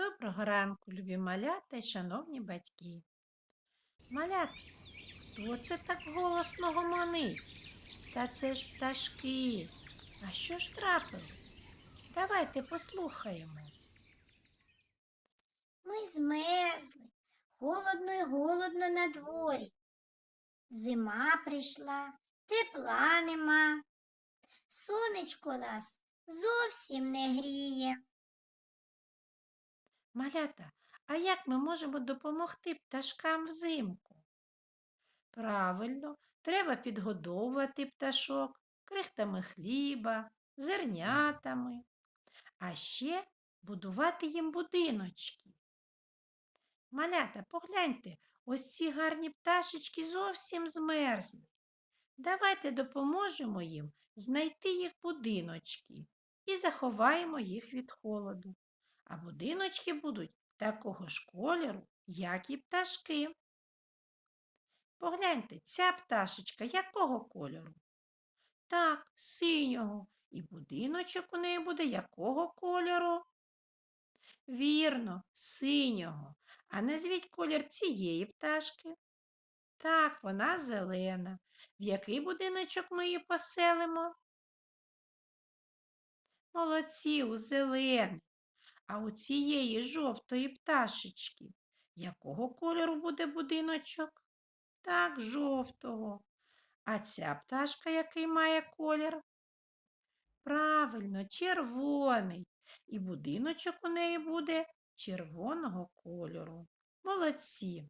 Доброго ранку, любі малята й шановні батьки. Малята, хто це так голосно гомонить? Та це ж пташки. А що ж трапилось? Давайте послухаємо. Ми змерзли, холодно й голодно на дворі. Зима прийшла, тепла нема. Сонечко нас зовсім не гріє. Малята, а як ми можемо допомогти пташкам взимку? Правильно, треба підгодовувати пташок крихтами хліба, зернятами, а ще будувати їм будиночки. Малята, погляньте, ось ці гарні пташечки зовсім змерзли. Давайте допоможемо їм знайти їх будиночки і заховаємо їх від холоду. А будиночки будуть такого ж кольору, як і пташки. Погляньте, ця пташечка якого кольору? Так, синього. І будиночок у неї буде якого кольору? Вірно, синього. А назвіть колір цієї пташки. Так, вона зелена. В який будиночок ми її поселимо? Молодці, у зелений. А у цієї жовтої пташечки якого кольору буде будиночок? Так, жовтого. А ця пташка який має колір? Правильно, червоний. І будиночок у неї буде червоного кольору. Молодці.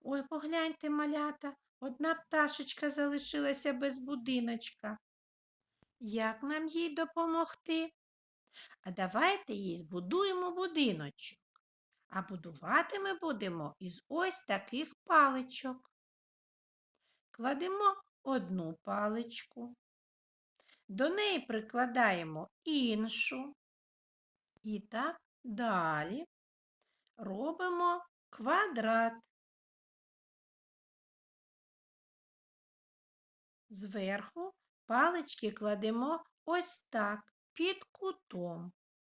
Ой, погляньте, малята, одна пташечка залишилася без будиночка. Як нам їй допомогти? А давайте їй збудуємо будиночок. А будувати ми будемо із ось таких паличок. Кладемо одну паличку, до неї прикладаємо іншу. І так далі робимо квадрат. Зверху палички кладемо ось так, під кутом.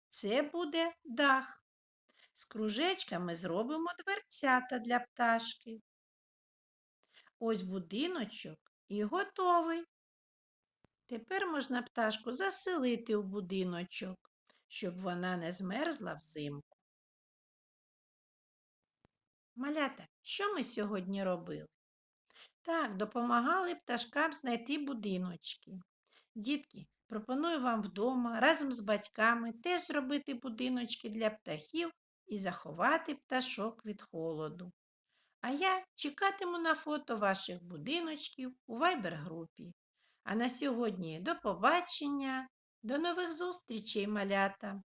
Це буде дах. З кружечками зробимо дверцята для пташки. Ось будиночок і готовий. Тепер можна пташку заселити у будиночок, щоб вона не змерзла взимку. Малята, що ми сьогодні робили? Так, допомагали пташкам знайти будиночки. Дітки, пропоную вам вдома разом з батьками теж зробити будиночки для птахів і заховати пташок від холоду. А я чекатиму на фото ваших будиночків у вайбер-групі. А на сьогодні до побачення, до нових зустрічей, малята!